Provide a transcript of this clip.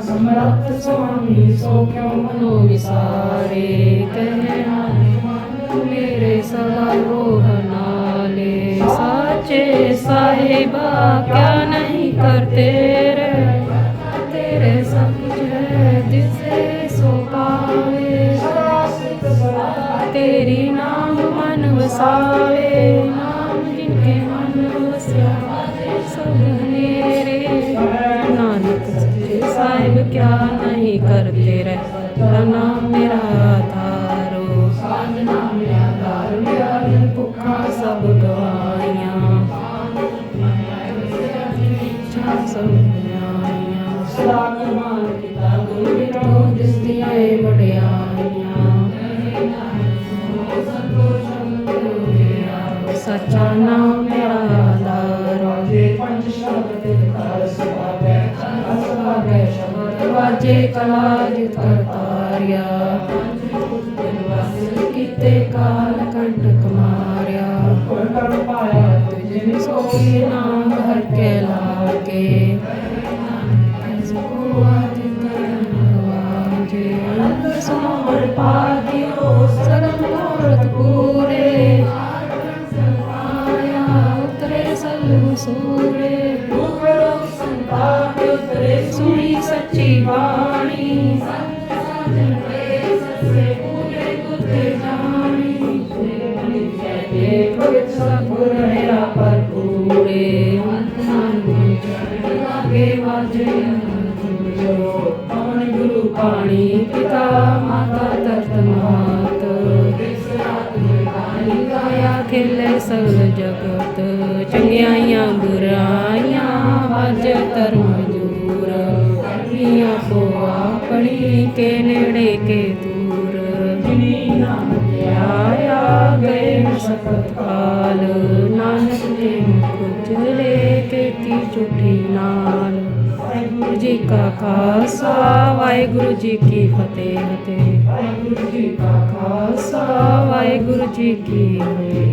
ਸਮਰੱਥ ਸੁਆਮੀ, ਸੋ ਕਿਉ ਮਨੋ ਵਿਸਾਰੇ? ਕਹਿ ਨਾਨਕ ਮੇਰੇ ਸਦਾ ਰੋਹ ਨਾਲੇ। ਸਾਚੇ ਸਾਹਿਬਾ, ਕਿਆ ਨਹੀਂ ਕਰਤੇ ਰੇ? ਤੇਰੇ ਸਭ ਕੁਝ ਹੈ ਸੋ ਪਾਵੇ। ਸਰਾਸਿਤ ਸਰਾ ਤੇਰੀ ਨਾਮ ਸਾਰੇ ਵਸਾਵੇ ਨਾਮ ਜਿਨਕੇ ਮਨ ਵਸਿਆ ਸਭ ਹਨੇਰੇ ਨਾਨਕ ਸੱਚੇ ਸਾਹਿਬ ਕਿਆ ਨਹੀਂ ਕਰਤੇ ਰਹਿ ਤੇਰਾ ਨਾਮ ਮੇਰਾ ਆਧਾਰੋ ਸਾਜਨਾ ਮੇਰਾ ਦਾਰ ਮੇਰਾ ਦਿਲ ਭੁੱਖਾ ਸਭ ਗਵਾਈਆਂ ਸਭ ਗਵਾਈਆਂ ਸਦਾ ਕੁਰਬਾਨ ਕੀਤਾ ਗੁਰੂ ਤੋ ਜਿਸ ਦੀਆਂ ਇਹ ਵਡਿਆਈਆਂ ਸੱਚਾ ਨਾਮ ਮੇਰਾ ਆਧਾਰ ਜੇ ਪੰਜ ਸ਼ਬਦ ਤੇ ਕਰ ਸੁਭਾਵੇ ਅਸਭਾਵੇ ਸ਼ਬਦ ਵਾਜੇ ਕਲਾ ਜਿਤ ਕਰਤਾਰਿਆ ਕੀਤੇ ਕਾਲ ਕੰਟਕ ਮਾਰਿਆ ਕੋਈ ਕਰ ਪਾਇਆ ਤੁਝੇ ਨੇ ਸੋਈ ਨਾਮ ਹਰ ਕੇ ਲਾਗੇ ਸਮਰ ਪਾਦਿਓ ਸਲੂ ਸੂਰੇ ਗੁਰੂ ਸੰਤਾਪ ਉਤਰੇ ਸੁਣੀ ਸੱਚੀ ਬਾਣੀ। ਸਤਿਗੁਰ ਮੇਰਾ ਭਰਪੂਰੇ ਲਾਗੇ ਵਾਜੇ ਪਵਨ ਗੁਰੂ ਪਾਣੀ ਪਿਤਾ ਮਾਤਾ ਤਰਤ ਮਾਤ ਖੇਲੇ ਸਗਲ ਜਗਤ, ਚੰਗਿਆਈਆਂ ਬੁਰਾਈਆਂ, ਵਜ ਧਰਮ ਜੂਰ ਮੀਆਂ ਕੋ ਆਪਣੀ ਕੇ ਨੇੜੇ ਕੇ ਦੂਰ। ਜਿਨੀ ਨਾਮ ਆਇਆ ਗਏ ਸਖਤ ਕਾਲ ਨਾਨਕ ਦੇ ਮੁਖ ਉਜਲੇ ਕੀਤੀ ਝੂਠੀ ਨਾਲ। ਵਾਹਿਗੁਰੂ ਜੀ ਕਾ ਖਾਲਸਾ, ਵਾਹਿਗੁਰੂ ਜੀ ਕੀ ਫਤਿਹ। ਤੇ ਵਾਹਿਗੁਰੂ ਜੀ ਕਾ ਖਾਲਸਾ, ਵਾਹਿਗੁਰੂ ਜੀ ਕੀ ਫਤਿਹ।